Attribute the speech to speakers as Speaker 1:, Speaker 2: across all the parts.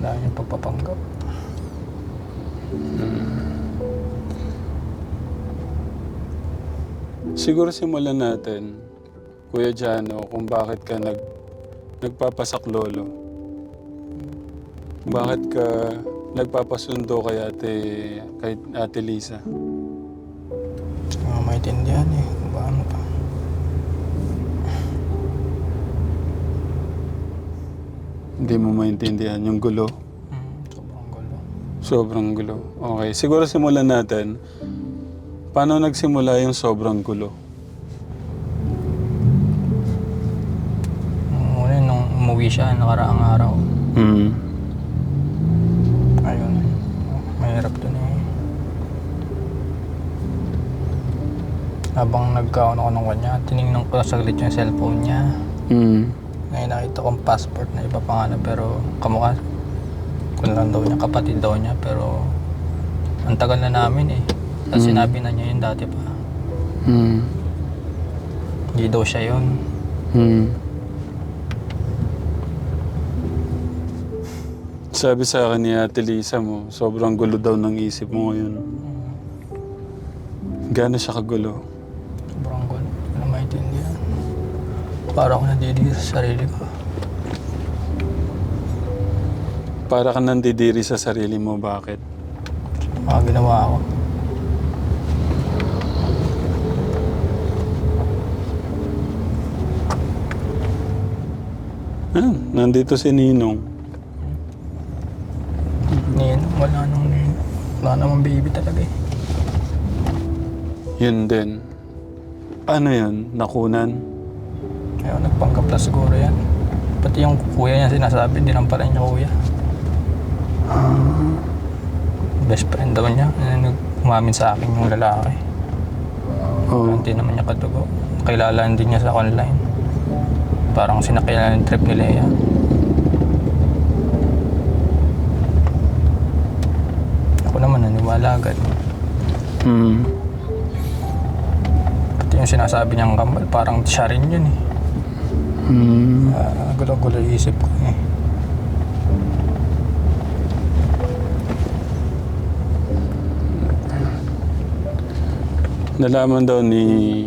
Speaker 1: Dahil yung pagpapanggap.
Speaker 2: Siguro simulan natin, Kuya Jano, kung bakit ka nag, nagpapasak lolo. Bakit ka nagpapasundo kay ate, kay ate Lisa?
Speaker 1: Hindi ko maintindihan eh. Kung paano pa.
Speaker 2: Hindi mo maintindihan yung gulo.
Speaker 1: Hmm, sobrang gulo.
Speaker 2: Sobrang gulo. Okay, siguro simulan natin. Paano nagsimula yung sobrang gulo?
Speaker 1: Nung una, nung umuwi siya, nakaraang araw.
Speaker 2: Hmm.
Speaker 1: Ayun. Mahirap dun eh. Habang nagkaon ako ng kanya, tinignan ko saglit yung cellphone niya.
Speaker 2: Hmm.
Speaker 1: Ngayon nakita kong passport na iba pangalan pero kamukha. Kung lang daw niya, kapatid daw niya pero ang tagal na namin eh. Tapos
Speaker 2: Mm.
Speaker 1: sinabi na niya yun dati pa.
Speaker 2: Hmm.
Speaker 1: Hindi daw siya yun.
Speaker 2: Hmm. Sabi sa akin ni Ate Lisa mo, sobrang gulo daw ng isip mo ngayon. Gano'n siya kagulo?
Speaker 1: Sobrang gulo. Hindi ko na maintindihan. Para ako nadidig sa sarili ko.
Speaker 2: Para ka nandidiri sa sarili mo, bakit?
Speaker 1: Mga ginawa ko.
Speaker 2: Ah, nandito si Ninong.
Speaker 1: Nin, wala nang wala namang baby talaga eh.
Speaker 2: Yun din. Ano yun? Nakunan?
Speaker 1: Ayun, nagpanggap na siguro yan. Pati yung kuya niya sinasabi, pala niya kuya. Best friend daw niya. Ano, umamin sa akin yung lalaki.
Speaker 2: Oo.
Speaker 1: Hindi naman niya katugo. Kailalaan din niya sa online. Parang sinakailan ng trip ni Leia. Ako naman naniwala agad.
Speaker 2: Hmm.
Speaker 1: Pati yung sinasabi niyang kambal, parang siya rin yun eh.
Speaker 2: Hmm.
Speaker 1: Ah, gulo-gulo isip ko eh.
Speaker 2: Nalaman daw ni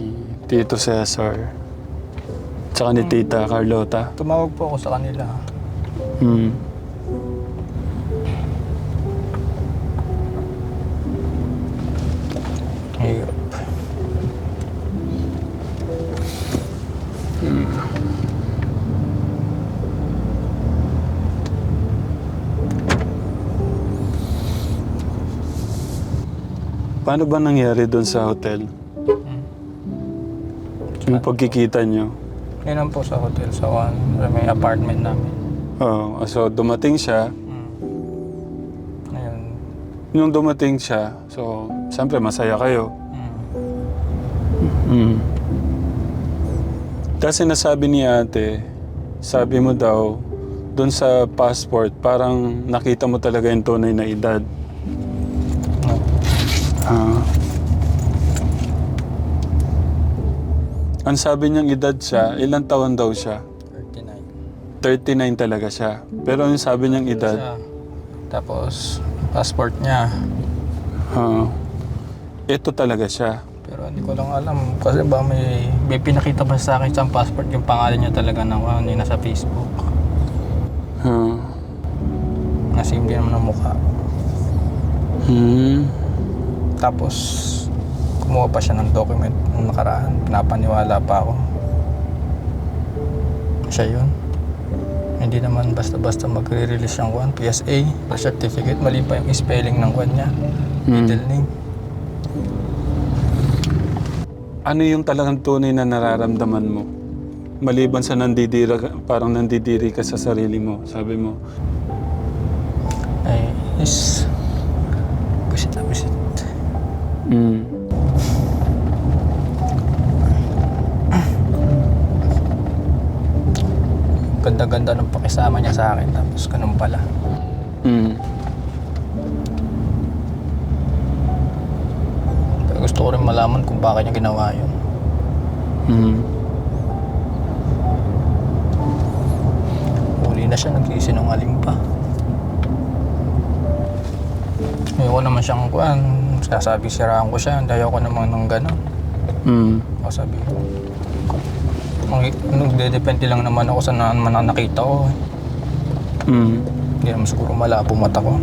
Speaker 2: Tito Cesar. Tsaka ni Tita Carlota.
Speaker 1: Tumawag po ako sa kanila.
Speaker 2: Hmm. Paano ba nangyari doon sa hotel?
Speaker 1: Hmm.
Speaker 2: Yung pagkikita nyo?
Speaker 1: Yun lang po sa hotel, sa, one, sa may apartment namin.
Speaker 2: Oo. so dumating siya.
Speaker 1: Hmm. Ayun.
Speaker 2: Nung dumating siya, so siyempre masaya kayo.
Speaker 1: Hmm.
Speaker 2: Mm. Kasi nasabi ni ate, sabi mo daw, doon sa passport, parang nakita mo talaga yung tunay na edad.
Speaker 1: No.
Speaker 2: Ah. Ang sabi niyang edad siya, ilang taon daw siya?
Speaker 1: 39.
Speaker 2: 39 talaga siya. Pero yung sabi niyang edad,
Speaker 1: Siya. Tapos, passport niya.
Speaker 2: ah, ito talaga siya.
Speaker 1: Pero hindi ko lang alam kasi ba may, may pinakita ba sa akin sa passport yung pangalan niya talaga na ano yung nasa Facebook.
Speaker 2: Ah.
Speaker 1: Kasi hindi naman ang mukha.
Speaker 2: Hmm.
Speaker 1: Tapos, kumuha pa siya ng document nung nakaraan. Pinapaniwala pa ako. Siya yun. Hindi naman basta-basta magre-release yung kwan. PSA, birth certificate, mali pa yung spelling ng kwan niya. Middle name.
Speaker 2: Ano yung talagang tunay na nararamdaman mo? Maliban sa nandidira, ka- parang nandidiri ka sa sarili mo, sabi mo.
Speaker 1: Ay, is... Busit na busit.
Speaker 2: Mm.
Speaker 1: Ganda-ganda ng pakisama niya sa akin. Tapos ganun pala.
Speaker 2: Mm.
Speaker 1: Pero gusto ko rin malaman kung bakit niya ginawa yun.
Speaker 2: Mm.
Speaker 1: Huli na siya, nagsisinungaling pa. Ayoko naman siyang kuhan. Sasabi siraan ko siya. Hindi ayoko naman ng gano'n.
Speaker 2: Mm.
Speaker 1: O sabi ko. Ang nagdedepende lang naman ako sa na, naman ang nakita ko.
Speaker 2: Mm.
Speaker 1: Hindi naman siguro malabo mata ko.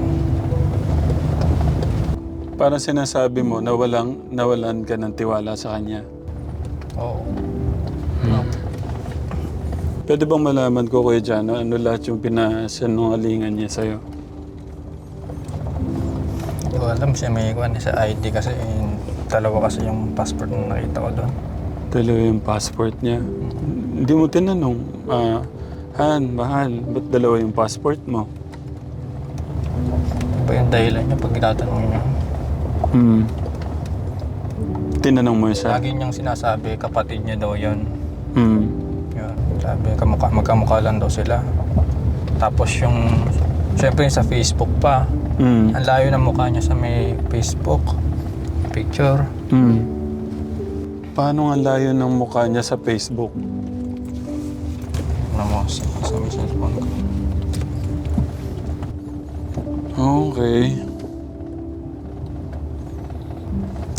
Speaker 2: Parang sinasabi mo na walang, nawalan ka ng tiwala sa kanya.
Speaker 1: Oo.
Speaker 2: Pwede bang malaman ko, Kuya Jano, ano lahat yung pinasinungalingan niya sa'yo?
Speaker 1: Hindi ko alam siya may kuhan sa ID kasi eh, dalawa kasi yung passport na nakita ko doon.
Speaker 2: Dalawa yung passport niya. Hindi mo tinanong, ah, Han, mahal, ba't dalawa yung passport mo?
Speaker 1: Ano ba yung dahilan niya pag tinatanong niya?
Speaker 2: Hmm. Tinanong mo siya?
Speaker 1: Lagi niyang sinasabi kapatid niya daw yun.
Speaker 2: Hmm.
Speaker 1: Yun. Sabi, kamukha, magkamukha lang daw sila. Tapos yung, syempre yung sa Facebook pa,
Speaker 2: Hmm.
Speaker 1: ang layo ng mukha niya sa may Facebook. Picture.
Speaker 2: Hmm. Paano nga layo ng mukha niya sa Facebook?
Speaker 1: Ano mo, sa, cellphone ko.
Speaker 2: Okay.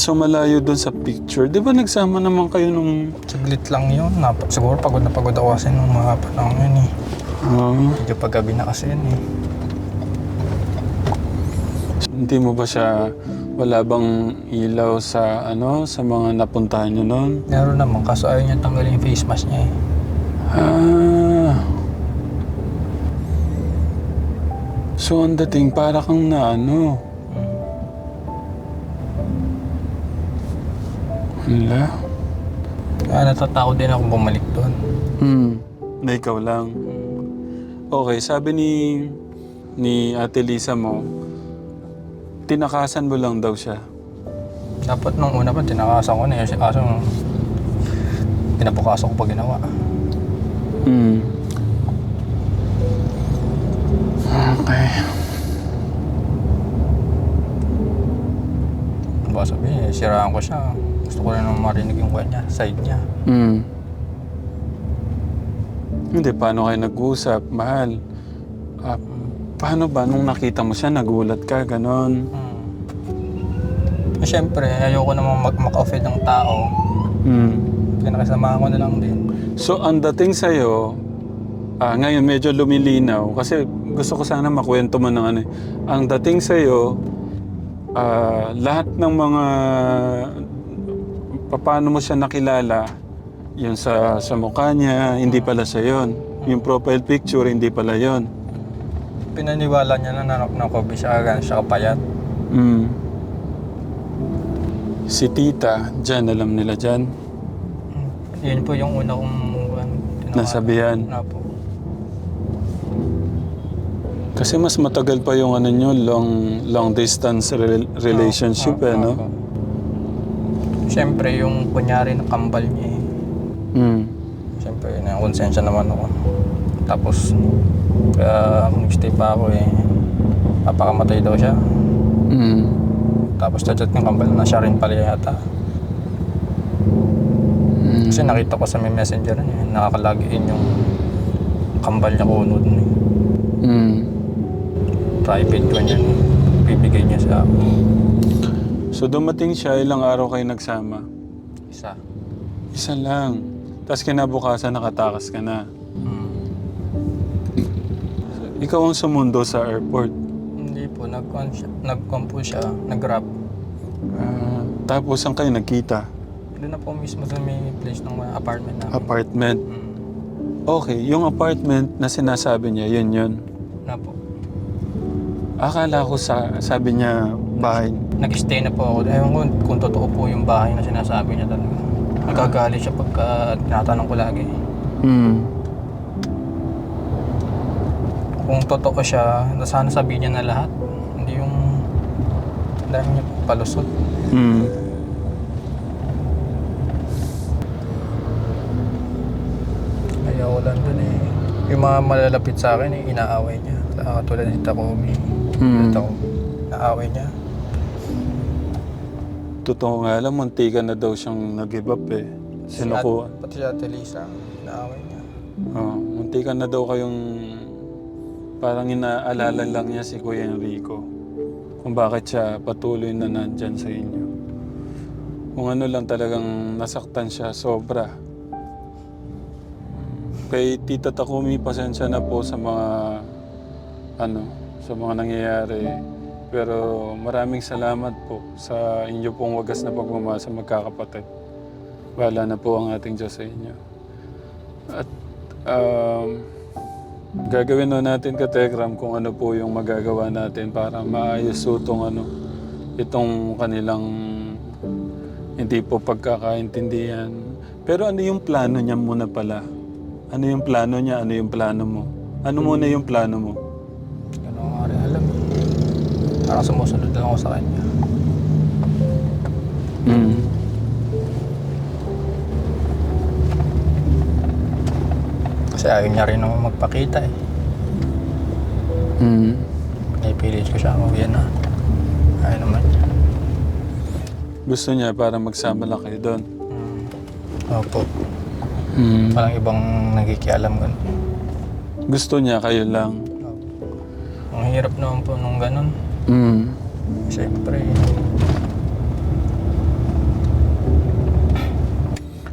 Speaker 2: So malayo doon sa picture. Di ba nagsama naman kayo nung...
Speaker 1: Saglit lang yun. Nap- siguro pagod na pagod ako kasi nung mga panahon yun eh.
Speaker 2: Ah,
Speaker 1: Medyo paggabi na kasi yun eh.
Speaker 2: hindi mo ba siya... Wala bang ilaw sa ano sa mga napuntahan niyo noon?
Speaker 1: Meron naman, kaso ayaw niya tanggalin yung face mask niya eh.
Speaker 2: Ah. So ang dating para kang na ano.
Speaker 1: Hmm.
Speaker 2: Hala.
Speaker 1: Kaya natatakot din ako bumalik doon.
Speaker 2: Hmm. Na ikaw lang. Okay, sabi ni ni Ate Lisa mo, tinakasan mo lang daw siya.
Speaker 1: Dapat nung una pa, tinakasan ko na yun. Kaso, pinapukasan ko pa ginawa.
Speaker 2: Hmm. Okay.
Speaker 1: Baka sabi, eh, siraan ko siya. Gusto ko rin marinig yung kanya, side niya.
Speaker 2: Hmm. Hindi, paano kayo nag-usap? Mahal. Ah, paano ba nung nakita mo siya, nagulat ka, ganon?
Speaker 1: Hmm. Eh, Siyempre, ayoko namang mag maka-offend ng tao.
Speaker 2: Hmm.
Speaker 1: Pinakisamahan ko na lang din.
Speaker 2: So, ang dating sa'yo, ah, ngayon medyo lumilinaw, kasi gusto ko sana makwento mo ng ano. eh. Ang dating sa'yo, ah, lahat ng mga, paano mo siya nakilala, yung sa, sa mukha niya, hindi pala siya yun. Yung profile picture, hindi pala yun.
Speaker 1: Pinaniwala niya na nanok na kobe siya, ganun siya kapayat.
Speaker 2: Mm. Si tita, dyan, alam nila dyan.
Speaker 1: Yun po yung una kong tinawa-
Speaker 2: Nasabihan.
Speaker 1: Na po.
Speaker 2: Kasi mas matagal pa yung ano nyo, long, long distance rel- relationship
Speaker 1: Ah,
Speaker 2: eh, no?
Speaker 1: ah, ah. Siyempre, yung kunyari na kambal niya eh.
Speaker 2: Mm.
Speaker 1: Siyempre, na-konsensya naman ako. Tapos, kaya nag-stay pa ako eh. Papakamatay daw siya.
Speaker 2: Mm.
Speaker 1: Tapos chat ng kambal na siya rin pala yata.
Speaker 2: Mm.
Speaker 1: Kasi nakita ko sa may messenger niya, nakakalagin yung kambal niya kuno dun eh.
Speaker 2: Mm.
Speaker 1: Private ko niya. Bibigay niya sa akin.
Speaker 2: So dumating siya, ilang araw kayo nagsama?
Speaker 1: Isa.
Speaker 2: Isa lang. Tapos kinabukasan nakatakas ka na. Ikaw ang sumundo sa airport.
Speaker 1: Hindi po, nag-con siya, nag-con po siya, nag-grab.
Speaker 2: Ah, tapos saan kayo nagkita?
Speaker 1: Doon na po mismo sa may place ng mga apartment namin.
Speaker 2: Apartment.
Speaker 1: Hmm.
Speaker 2: Okay, yung apartment na sinasabi niya, yun yun.
Speaker 1: Na po.
Speaker 2: Akala ko sa, sabi niya bahay.
Speaker 1: Nag-stay na po ako. Ewan ko kung totoo po yung bahay na sinasabi niya talaga. Nagagalit siya pagka tinatanong ko lagi.
Speaker 2: Hmm.
Speaker 1: Kung totoo siya, sana sabihin niya na lahat. Hindi yung dahil niya palusot.
Speaker 2: Hmm.
Speaker 1: Kaya lang dun eh. Yung mga malalapit sa akin, eh, inaaway niya. Ah, tulad ni Takumi.
Speaker 2: Hmm.
Speaker 1: Ito, inaaway niya.
Speaker 2: Totoo nga alam, muntikan na daw siyang nag-give up eh. Sinukuha.
Speaker 1: Si At- Pati si Ate Lisa, inaaway niya.
Speaker 2: Oh, muntikan na daw kayong parang inaalala lang niya si Kuya Enrico. kung bakit siya patuloy na nandyan sa inyo. Kung ano lang talagang nasaktan siya, sobra. Kay Tita Takumi, pasensya na po sa mga ano, sa mga nangyayari. Pero maraming salamat po sa inyo pong wagas na pagmamahal sa magkakapatid. Wala na po ang ating Diyos sa inyo. At um, gagawin na natin ka Tekram kung ano po yung magagawa natin para maayos itong ano, itong kanilang hindi po pagkakaintindihan. Pero ano yung plano niya muna pala? Ano yung plano niya? Ano yung plano mo? Ano muna yung plano mo?
Speaker 1: Ano nga rin alam eh. Parang sumusunod lang ako sa kanya.
Speaker 2: Mm.
Speaker 1: Kasi ayaw niya rin naman magpakita eh.
Speaker 2: Mm.
Speaker 1: Ipilit ko siya, oh yan na. Ayaw naman niya.
Speaker 2: Gusto niya para magsama lang kayo doon.
Speaker 1: Mm. Opo.
Speaker 2: Mm.
Speaker 1: Walang ibang nagkikialam ganun.
Speaker 2: Gusto niya kayo lang.
Speaker 1: Opo. Ang hirap naman po nung ganun.
Speaker 2: Mm.
Speaker 1: Siyempre,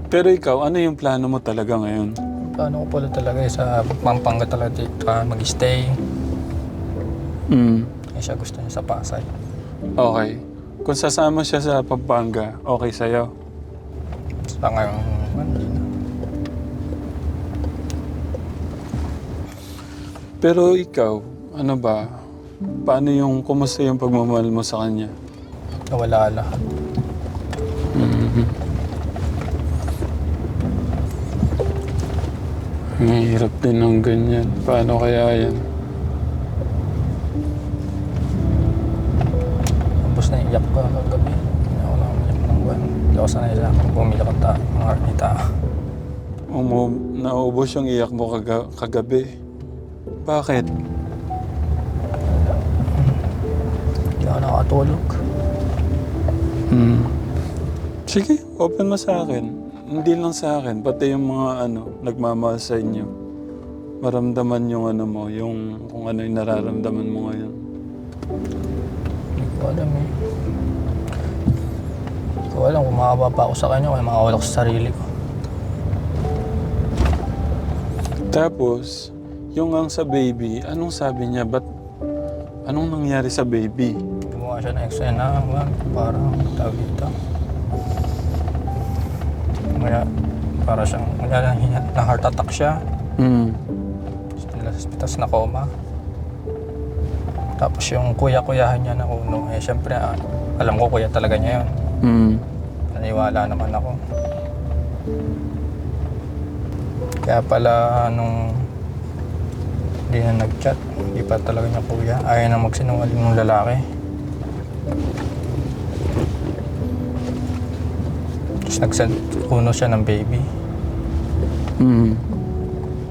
Speaker 2: Pero ikaw, ano yung plano mo talaga ngayon?
Speaker 1: Paano ko pala talaga eh, sa Pampanga talaga dito ah, mag-stay.
Speaker 2: Mm.
Speaker 1: Eh siya gusto niya sa Pasay.
Speaker 2: Okay. Kung sasama siya sa Pampanga, okay sa'yo?
Speaker 1: Sa ngayon, ano, hindi na.
Speaker 2: Pero ikaw, ano ba? Paano yung, kumusta yung pagmamahal mo sa kanya?
Speaker 1: Nawala lahat.
Speaker 2: Mahirap din ng ganyan. Paano kaya yan?
Speaker 1: Tapos naiyak ko kagabi. Hindi ako lang umiyak ng buwan. Hindi ako sanay sa akin bumili ng tao. Mga ni tao.
Speaker 2: Umu naubos yung iyak mo kaga kagabi. Bakit?
Speaker 1: Hindi ako nakatulog.
Speaker 2: Hmm. Sige, open mo sa akin. Hindi lang sa akin, pati yung mga ano, nagmamahal sa inyo. Maramdaman yung ano mo, yung kung ano yung nararamdaman mo ngayon.
Speaker 1: Hindi ko alam eh. Hindi ko alam kung makaba pa ako sa kanya o makawala ko sa sarili ko.
Speaker 2: Tapos, yung ang sa baby, anong sabi niya? Ba't, anong nangyari sa baby?
Speaker 1: Gumawa siya ng eksena. Parang tawag dito. Kaya para siyang kaya na heart attack siya.
Speaker 2: Hmm.
Speaker 1: Tapos na coma. Tapos yung kuya-kuyahan niya na uno, eh syempre ah, alam ko kuya talaga niya yun.
Speaker 2: Hmm.
Speaker 1: Naniwala naman ako. Kaya pala nung hindi na nag-chat, hindi pa talaga niya kuya. Ayaw na magsinungaling ng lalaki. Tapos nag-send kuno siya ng baby.
Speaker 2: Hmm.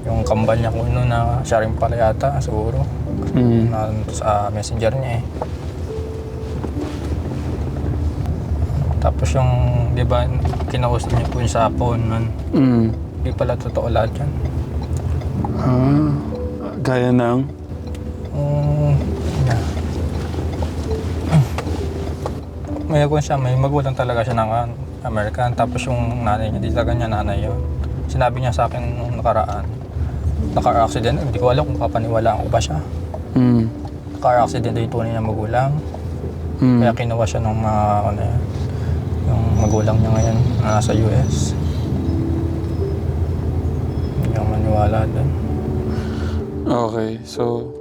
Speaker 1: Yung kambal niya kuno na siya rin pala yata siguro.
Speaker 2: Hmm.
Speaker 1: Na, sa messenger niya eh. Tapos yung, di ba, kinausap niya po yung sa phone nun.
Speaker 2: Hmm.
Speaker 1: Hindi pala totoo lahat yan.
Speaker 2: Ah, gaya ng?
Speaker 1: Um, yeah. May kung siya, may magulang talaga siya ng American. Tapos yung nanay niya, di talaga niya nanay yun. Sinabi niya sa akin nung nakaraan, naka-accident, hindi ko alam kung papaniwalaan ko ba siya.
Speaker 2: Hmm.
Speaker 1: Naka-accident yung tunay na magulang.
Speaker 2: Hmm.
Speaker 1: Kaya kinuha siya ng mga, ano yan, yung magulang niya ngayon na nasa US. Hindi ako maniwala doon.
Speaker 2: Okay, so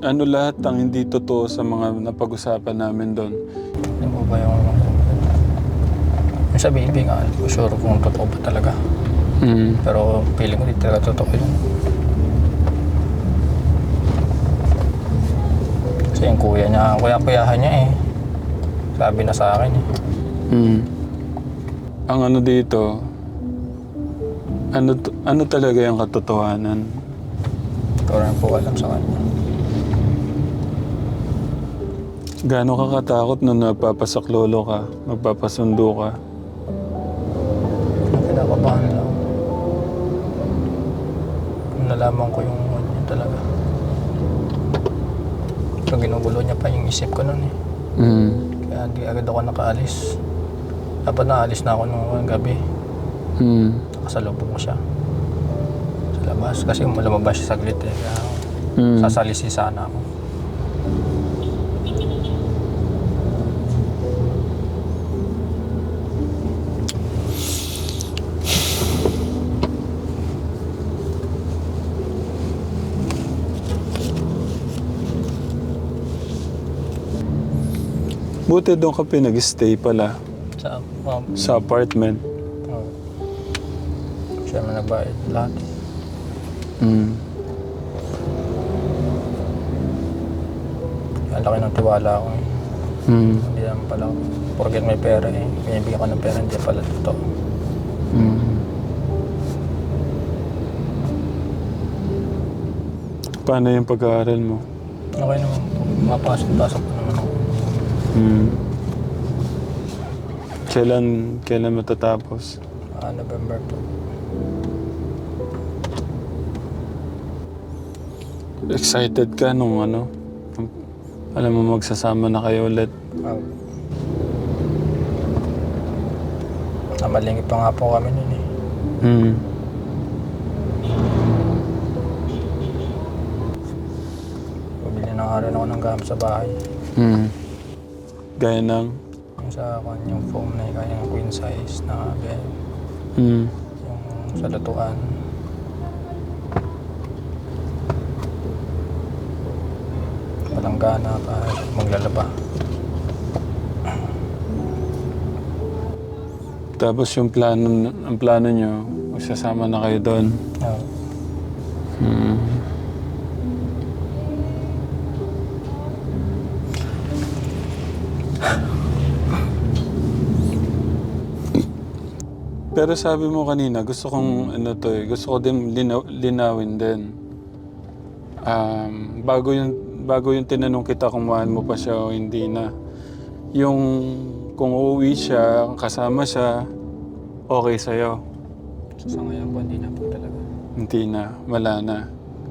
Speaker 2: ano lahat ang hindi totoo sa mga napag-usapan namin doon?
Speaker 1: Sa baby nga, hindi ko sure kung totoo ba talaga.
Speaker 2: Hmm.
Speaker 1: Pero feeling ko hindi talaga totoo yun. Kasi yung kuya niya, kuya-kuyahan niya eh. Sabi na sa akin eh.
Speaker 2: Hmm. Ang ano dito, ano, ano talaga yung katotohanan?
Speaker 1: Ikaw rin po alam sa kanya.
Speaker 2: Gaano ka katakot nung napapasaklolo ka, magpapasundo ka?
Speaker 1: Nalaman ko yung ano niya talaga. So ginugulo niya pa yung isip ko noon eh.
Speaker 2: Mm.
Speaker 1: Kaya hindi agad ako nakaalis. Dapat naalis na ako nung gabi.
Speaker 2: Mm.
Speaker 1: Nakasalubong ko siya. Sa labas. Kasi lumabas siya saglit eh. Kaya
Speaker 2: Mm.
Speaker 1: sasalisi sana ako.
Speaker 2: Buti doon ka pinag-stay pala
Speaker 1: Sa, um,
Speaker 2: sa apartment.
Speaker 1: oh. Siya na nagbayad lahat.
Speaker 2: Mm.
Speaker 1: Ang laki ng tiwala ko eh.
Speaker 2: Mm.
Speaker 1: Hindi naman pala ako. Porket may pera eh. Binibigyan ko ng pera, hindi pala totoo.
Speaker 2: Mm. Paano yung pag-aaral mo?
Speaker 1: Okay naman po. Mapasok-pasok ko naman ako.
Speaker 2: Mm. Kailan, kailan matatapos?
Speaker 1: Ah, November po.
Speaker 2: Excited ka nung ano? Alam mo magsasama na kayo ulit.
Speaker 1: Oh. Namalingit pa nga po kami nun eh.
Speaker 2: Mm.
Speaker 1: Bumili na nga rin ako ng gamit sa bahay.
Speaker 2: Mm. Gaya ng...
Speaker 1: Yung sa kwan, yung foam na yung kanyang queen size na bed.
Speaker 2: Mm.
Speaker 1: Yung sa lutuan. Palanggana pa maglalaba.
Speaker 2: Tapos yung plano, ang plano nyo, magsasama na kayo doon.
Speaker 1: Oh.
Speaker 2: Mm. Pero sabi mo kanina, gusto kong ano to eh, gusto ko din linaw, linawin din. Um, bago yung bago yung tinanong kita kung mahal mo pa siya o hindi na. Yung kung uuwi siya, kasama siya, okay sa'yo.
Speaker 1: So, sa ngayon po, hindi na po talaga.
Speaker 2: Hindi na, wala na.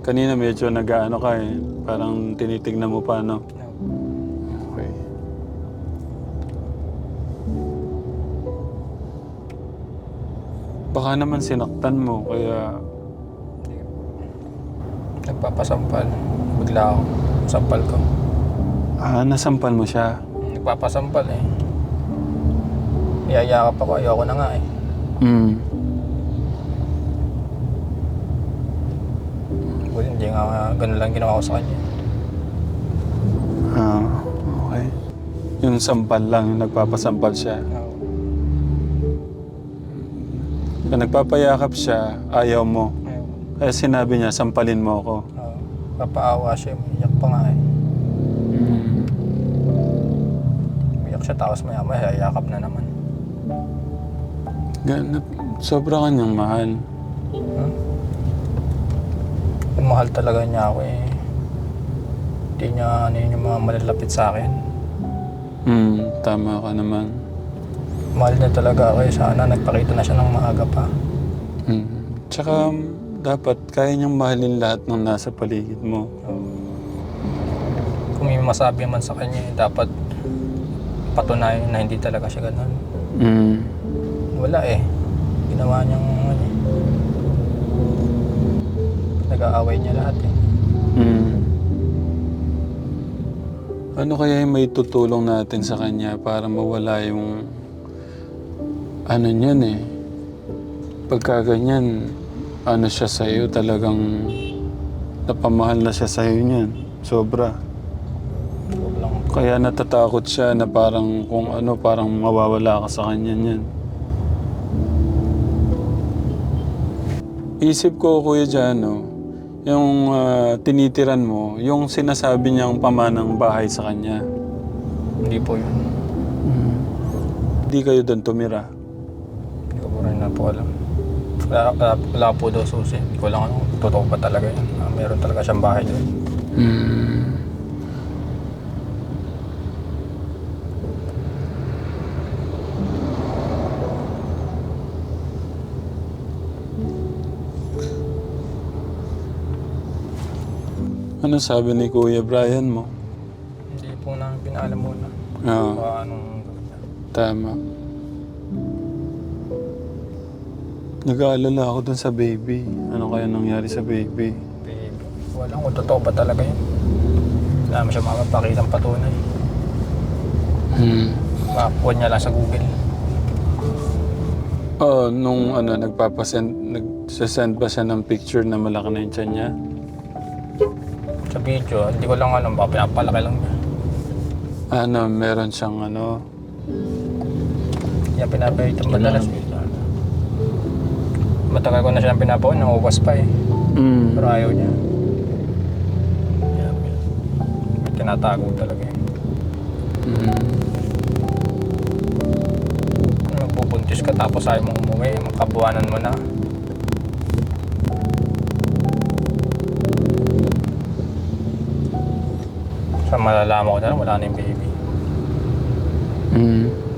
Speaker 2: Kanina medyo nag-ano ka eh. Parang tinitignan mo pa, no?
Speaker 1: No.
Speaker 2: Baka naman sinaktan mo, kaya...
Speaker 1: Nagpapasampal. Bigla ako. Sampal ko.
Speaker 2: Ah, nasampal mo siya.
Speaker 1: Nagpapasampal eh. Niyayakap ako. Ayoko na nga eh.
Speaker 2: Hmm.
Speaker 1: Buti hindi nga ganun lang ginawa ko sa kanya.
Speaker 2: Ah, okay. Yung sampal lang, yung nagpapasampal siya. Kung nagpapayakap siya, ayaw mo.
Speaker 1: Ayoko.
Speaker 2: Kaya sinabi niya, sampalin mo ako.
Speaker 1: No. Papaawa siya. Umiyak pa nga eh.
Speaker 2: Hmm.
Speaker 1: Umiyak siya tapos maya maya yakap na naman.
Speaker 2: Ganap, sobra kanyang mahal.
Speaker 1: Hmm? Mahal talaga niya ako eh. Hindi niya ano yun yung mga malalapit sa akin.
Speaker 2: Hmm, tama ka naman.
Speaker 1: Mahal niya talaga ako eh. Sana nagpakita na siya ng maaga pa.
Speaker 2: Hmm. Tsaka dapat kaya niyang mahalin lahat ng nasa paligid mo.
Speaker 1: Kung may masabi man sa kanya, eh, dapat patunayan na hindi talaga siya ganun.
Speaker 2: Hmm.
Speaker 1: Wala eh. Ginawa niyang ano eh. Nag-aaway niya lahat eh.
Speaker 2: Hmm. Ano kaya yung may tutulong natin sa kanya para mawala yung ano niyan eh. Pagka ganyan, ano siya sa'yo, talagang napamahal na siya sa'yo niyan. Sobra. Kaya natatakot siya na parang kung ano, parang mawawala ka sa kanya niyan. Isip ko, Kuya Jano, yung ah, tinitiran mo, yung sinasabi niyang pamanang bahay sa kanya.
Speaker 1: Hindi po yun.
Speaker 2: Hindi kayo doon tumira.
Speaker 1: Hindi ko po rin na po alam. Wala, wala, wala po daw susi. Hindi ko lang ano, totoo ba talaga yan. Ah, meron talaga siyang bahay doon.
Speaker 2: Hmm. Ano sabi ni Kuya Brian mo?
Speaker 1: niya alam muna.
Speaker 2: Oo,
Speaker 1: Kung anong gawin niya.
Speaker 2: tama. Nag-aalala ako dun sa baby. Ano kaya nangyari sa baby?
Speaker 1: Baby. Wala kung totoo ba talaga yun. Wala mo siya makapakita ng patunay.
Speaker 2: Hmm.
Speaker 1: Makakuha niya lang sa Google.
Speaker 2: Oo, nung ano, nagpapasend, nagsasend ba siya ng picture na malaki na yung tiyan niya?
Speaker 1: Sa video, hindi ko lang alam, baka pinapalaki lang niya.
Speaker 2: Ano, meron siyang ano,
Speaker 1: Kaya pinapahit ang madalas. Matagal ko na siya pinapawin, nangukas pa eh.
Speaker 2: mm,
Speaker 1: Pero ayaw niya. Kaya may tinatago talaga eh.
Speaker 2: mm,
Speaker 1: Magbubuntis ka tapos ayaw mong umuwi, magkabuanan mo na. Sa malalaman ko na lang, wala na yung baby.
Speaker 2: mm.